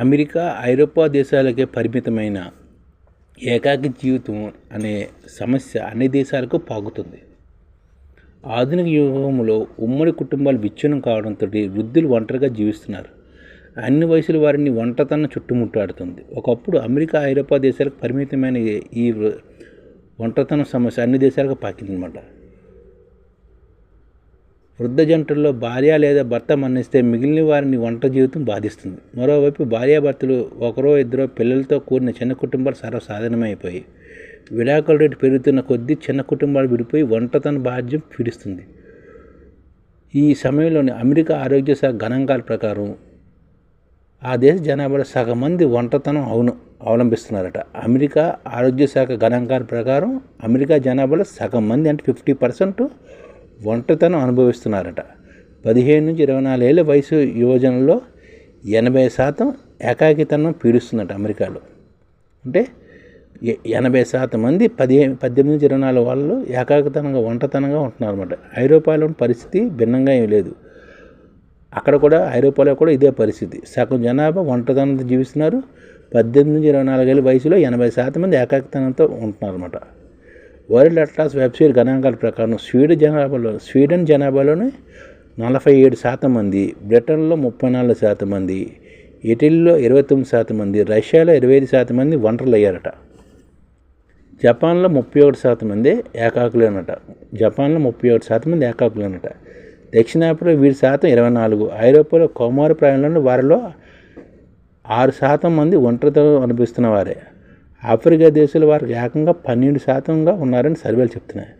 America ఐరోపా దేశాలకే పరిమితమైన ఏకాకి జీవితం అనే సమస్య అన్ని దేశాలకు పాకుతుంది. ఆధునిక యుగంలో ఉమ్మడి కుటుంబాలు విచ్ఛిన్నం కావడంతో వృద్ధులు ఒంటరిగా జీవిస్తున్నారు. అన్ని వయసుల వారిని ఒంటతనం చుట్టుముట్టాడుతుంది. ఒకప్పుడు అమెరికా ఐరోపా దేశాలకు పరిమితమైన ఈ ఒంటరితనం సమస్య అన్ని దేశాలకు పాకిందనమాట వృద్ధ జంటల్లో భార్య లేదా భర్త మరణిస్తే మిగిలిన వారిని వంట జీవితం బాధిస్తుంది. మరోవైపు భార్యాభర్తలు ఒకరో ఇద్దరో పిల్లలతో కూడిన చిన్న కుటుంబాలు సర్వసాధారణమైపోయి విడాకుల రేటు పెరుగుతున్న కొద్దీ చిన్న కుటుంబాలు విడిపోయి వంటతన బాధ్యం పీడిస్తుంది. ఈ సమయంలోని అమెరికా ఆరోగ్య శాఖ గణాంకాల ప్రకారం ఆ దేశ జనాభాలో సగం మంది వంటతనం అవును అవలంబిస్తున్నారట. అమెరికా ఆరోగ్య శాఖ గణాంకాల ప్రకారం అమెరికా జనాభాలో సగం మంది అంటే ఫిఫ్టీ పర్సెంట్ ఒంటరితనం అనుభవిస్తున్నారట. పదిహేను నుంచి ఇరవై నాలుగేళ్ళ వయసు యువజనంలో ఎనభై శాతం ఏకాకితనం పీడిస్తుందట అమెరికాలో. అంటే ఎనభై శాతం మంది పదిహేను పద్దెనిమిది నుంచి ఇరవై నాలుగు వాళ్ళు ఏకాకితనంగా ఒంటతనంగా ఉంటున్నారు అనమాట ఐరోపాలోని పరిస్థితి భిన్నంగా ఏం లేదు. అక్కడ కూడా ఐరోపాలో కూడా ఇదే పరిస్థితి. సగం జనాభా ఒంటతనంతో జీవిస్తున్నారు. పద్దెనిమిది నుంచి ఇరవై నాలుగేళ్ళ వయసులో ఎనభై శాతం మంది ఏకాకితనంతో ఉంటున్నారు అనమాట వరల్డ్ అట్లాస్ వెబ్సైట్ గణాంకాల ప్రకారం స్వీడన్ జనాభాలో స్వీడన్ జనాభాలోనే నలభై ఏడు శాతం మంది బ్రిటన్లో ముప్పై నాలుగు శాతం మంది ఇటలీలో ఇరవై తొమ్మిది శాతం మంది రష్యాలో ఇరవై ఐదు శాతం మంది ఒంటరులు అయ్యారట జపాన్లో ముప్పై ఒకటి శాతం మంది ఏకాకులేనట. జపాన్లో ముప్పై ఒకటి శాతం మంది ఏకాకులేనట. దక్షిణాఫ్రికా వీరి శాతం ఇరవై నాలుగు. ఐరోపాలో కౌమార ప్రాయంలో వారిలో ఆరు శాతం మంది ఒంటరితో అనిపిస్తున్న వారే. ఆఫ్రికా దేశాల వారికి ఏకంగా పన్నెండు శాతంగా ఉన్నారని సర్వేలు చెప్తున్నాయి.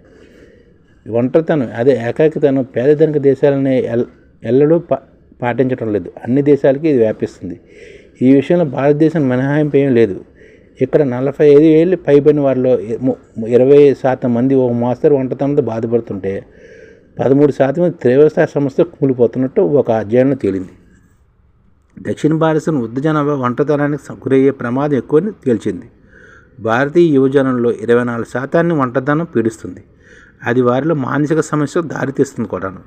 ఒంటరితనం అదే ఏకాకితనం పేదధనిక దేశాలని ఎల్ ఎల్లడూ పా పాటించడం లేదు. అన్ని దేశాలకి ఇది వ్యాపిస్తుంది. ఈ విషయంలో భారతదేశం మినహాయింపు ఏం లేదు. ఇక్కడ నలభై ఐదు ఏళ్ళు పైబడిన వారిలో ఇరవై శాతం మంది ఒక మోస్తరు ఒంటరితనంతో బాధపడుతుంటే పదమూడు శాతం మంది తీవ్రస్థాయి సమస్య కూలిపోతున్నట్టు ఒక అధ్యయనం తేలింది. దక్షిణ భారతదేశం వృద్ధ జనాభా ఒంటరితనానికి గురయ్యే ప్రమాదం ఎక్కువని తేల్చింది. భారతీయ యువజనంలో ఇరవై నాలుగు శాతాన్ని ఒంటరితనం పీడిస్తుంది. అది వారిలో మానసిక సమస్యకు దారితీస్తుంది కూడాను.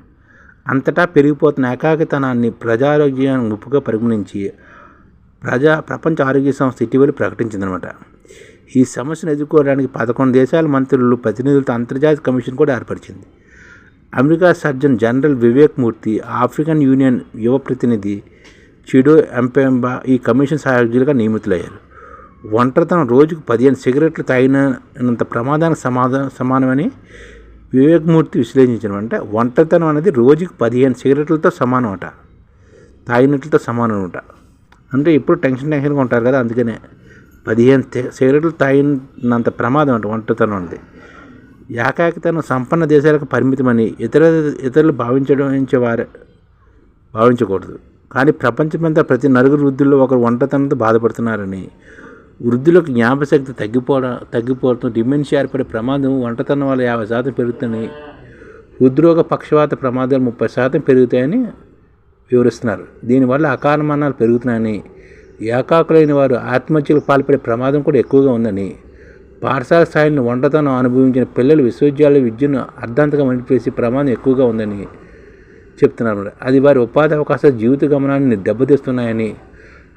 అంతటా పెరిగిపోతున్న ఏకాకితనాన్ని ప్రజారోగ్యాన్ని ముప్పుగా పరిగణించి ప్రజా ప్రపంచ ఆరోగ్య సంస్థ ఇటీవల ప్రకటించిందనమాట. ఈ సమస్యను ఎదుర్కోవడానికి పదకొండు దేశాల మంత్రులు ప్రతినిధులతో అంతర్జాతీయ కమిషన్ కూడా ఏర్పరిచింది. America surgeon general Vivek Murthy African union యువ ప్రతినిధి చిడో ఎంపెంబా ఈ కమిషన్ సహాయకులుగా నియమితులయ్యారు. ఒంటరితనం రోజుకు పదిహేను సిగరెట్లు తాగినంత ప్రమాదానికి సమాధానం సమానమని వివేకమూర్తి విశ్లేషించడం అంటే ఒంటరితనం అనేది రోజుకి పదిహేను సిగరెట్లతో సమానం అట తాగినట్లతో సమానం అనమాట అంటే ఇప్పుడు టెన్షన్ టెన్షన్గా ఉంటారు కదా అందుకనే పదిహేను సిగరెట్లు తాగినంత ప్రమాదం అంట ఒంటరితనం అనేది ఏకాకితనం సంపన్న దేశాలకు పరిమితమని ఇతర ఇతరులు భావించడం వారు భావించకూడదు. కానీ ప్రపంచమంతా ప్రతి నలుగురు వృద్ధుల్లో ఒకరు ఒంటరితనంతో బాధపడుతున్నారని వృద్ధులకు జ్ఞాపశక్తి తగ్గిపోవడం తగ్గిపోవడం డిమెన్షియా ఏర్పడే ప్రమాదం వంటతనం వల్ల యాభై శాతం పెరుగుతుంది హృద్రోగ పక్షవాత ప్రమాదాలు ముప్పై శాతం పెరుగుతాయని వివరిస్తున్నారు. దీనివల్ల అకాల మరణాలు పెరుగుతున్నాయని ఏకాకులైన వారు ఆత్మహత్యలకు పాల్పడే ప్రమాదం కూడా ఎక్కువగా ఉందని పాఠశాల స్థాయిని వంటతనం అనుభవించిన పిల్లలు విశ్వవిద్యాలయ విద్యను అర్ధాంతగా మనిపేసి ప్రమాదం ఎక్కువగా ఉందని చెప్తున్నారు. అది వారి ఉపాధి అవకాశాలు జీవిత గమనాన్ని దెబ్బతీస్తున్నాయని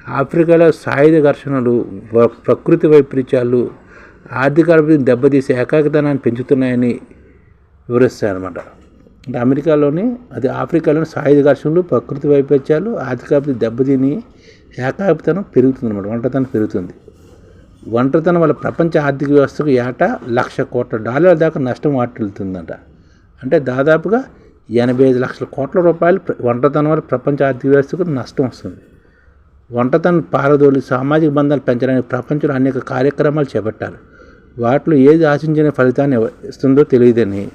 ఆఫ్రికాలో సాయుధ ఘర్షణలు ప్రకృతి వైపరీత్యాలు ఆర్థిక అభివృద్ధిని దెబ్బతీసి ఏకాగ్రతనాన్ని పెంచుతున్నాయని వివరిస్తాయన్నమాట అంటే అమెరికాలోని అది ఆఫ్రికాలోని సాయుధ ఘర్షణలు ప్రకృతి వైపరీత్యాలు ఆర్థిక అభివృద్ధి దెబ్బతిని ఏకాకితనం పెరుగుతుంది అనమాట ఒంటరితనం పెరుగుతుంది. ఒంటరితనం వల్ల ప్రపంచ ఆర్థిక వ్యవస్థకు ఏటా లక్ష కోట్ల డాలర్ల దాకా నష్టం వాటిల్తుందంట అంటే దాదాపుగా ఎనభై ఐదు లక్షల కోట్ల రూపాయలు ఒంటరితనం వల్ల ప్రపంచ ఆర్థిక వ్యవస్థకు నష్టం వస్తుంది. వంటతను పారదోలి సామాజిక బంధాలు పెంచడానికి ప్రపంచంలో అనేక కార్యక్రమాలు చేపట్టారు. వాటిలో ఏది ఆశించిన ఫలితాన్ని ఇస్తుందో తెలియదని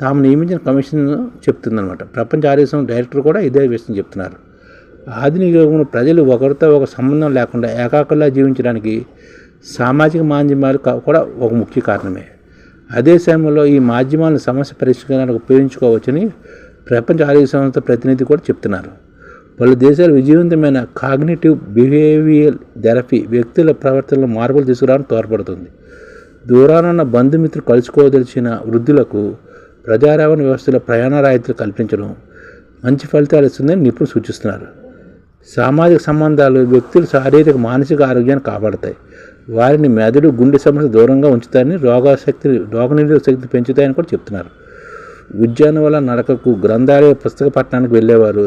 తాము నియమించిన కమిషన్ చెప్తుందనమాట ప్రపంచ ఆరోగ్య డైరెక్టర్ కూడా ఇదే విషయం చెప్తున్నారు. ఆధునిక యుగంలో ప్రజలు ఒకరితో ఒక సంబంధం లేకుండా ఏకాకల్లా జీవించడానికి సామాజిక మాధ్యమాలు కూడా ఒక ముఖ్య కారణమే. అదే సమయంలో ఈ మాధ్యమాలను సమస్య పరిష్కారానికి ఉపయోగించుకోవచ్చని ప్రపంచ ఆరోగ్య సంస్థ ప్రతినిధి కూడా చెప్తున్నారు. పలు దేశాలు విజయవంతమైన కాగ్నిటివ్ బిహేవియల్ థెరపీ వ్యక్తుల ప్రవర్తనలో మార్పులు తీసుకురావడం తోడ్పడుతుంది. దూరానున్న బంధుమిత్రులు కలుసుకోదలిచిన వృద్ధులకు ప్రజారవాణా వ్యవస్థలో ప్రయాణ రాయితీలు కల్పించడం మంచి ఫలితాలు ఇస్తుందని నిపుణులు సూచిస్తున్నారు. సామాజిక సంబంధాలు వ్యక్తుల శారీరక మానసిక ఆరోగ్యాన్ని కాపాడతాయి. వారిని మెదడు గుండె సమస్య దూరంగా ఉంచుతాయని రోగశక్తి రోగనిరోధక శక్తి పెంచుతాయని కూడా చెప్తున్నారు. ఉద్యానవన నడకకు గ్రంథాలయ పుస్తక పట్టణానికి వెళ్ళేవారు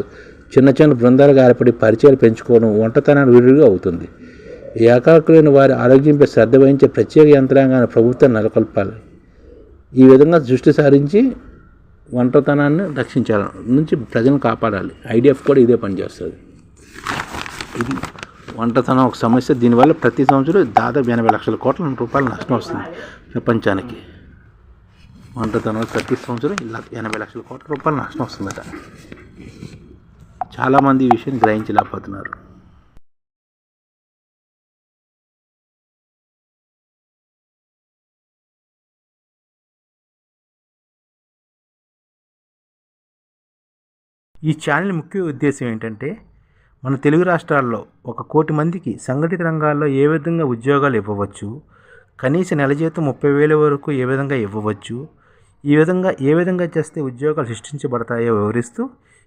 చిన్న చిన్న బృందాలుగా ఏర్పడి పరిచయాలు పెంచుకోవడం వంటతనాన్ని విడుగా అవుతుంది. ఏకాకులైన వారి ఆరోగ్యంపై శ్రద్ధ వహించే ప్రత్యేక యంత్రాంగాన్ని ప్రభుత్వం నెలకొల్పాలి. ఈ విధంగా దృష్టి సారించి వంటతనాన్ని రక్షించాలి. నుంచి ప్రజలను కాపాడాలి. ఐడిఎఫ్ కూడా ఇదే పనిచేస్తుంది ఇది వంటతనం ఒక సమస్య. దీనివల్ల ప్రతి సంవత్సరం దాదాపు ఎనభై లక్షల కోట్ల రూపాయల నష్టం వస్తుంది ప్రపంచానికి. వంటతనం ప్రతి సంవత్సరం ఇలా ఎనభై లక్షల కోట్ల రూపాయల నష్టం వస్తుందట. చాలామంది ఈ విషయం గ్రహించలేకపోతున్నారు. ఈ ఛానల్ ముఖ్య ఉద్దేశం ఏంటంటే మన తెలుగు రాష్ట్రాల్లో ఒక కోటి మందికి సంఘటిత రంగాల్లో ఏ విధంగా ఉద్యోగాలు ఇవ్వవచ్చు కనీస నెల జీతం ముప్పై వేల వరకు ఏ విధంగా ఇవ్వవచ్చు ఈ విధంగా ఏ విధంగా చేస్తే ఉద్యోగాలు సృష్టించబడతాయో వివరిస్తూ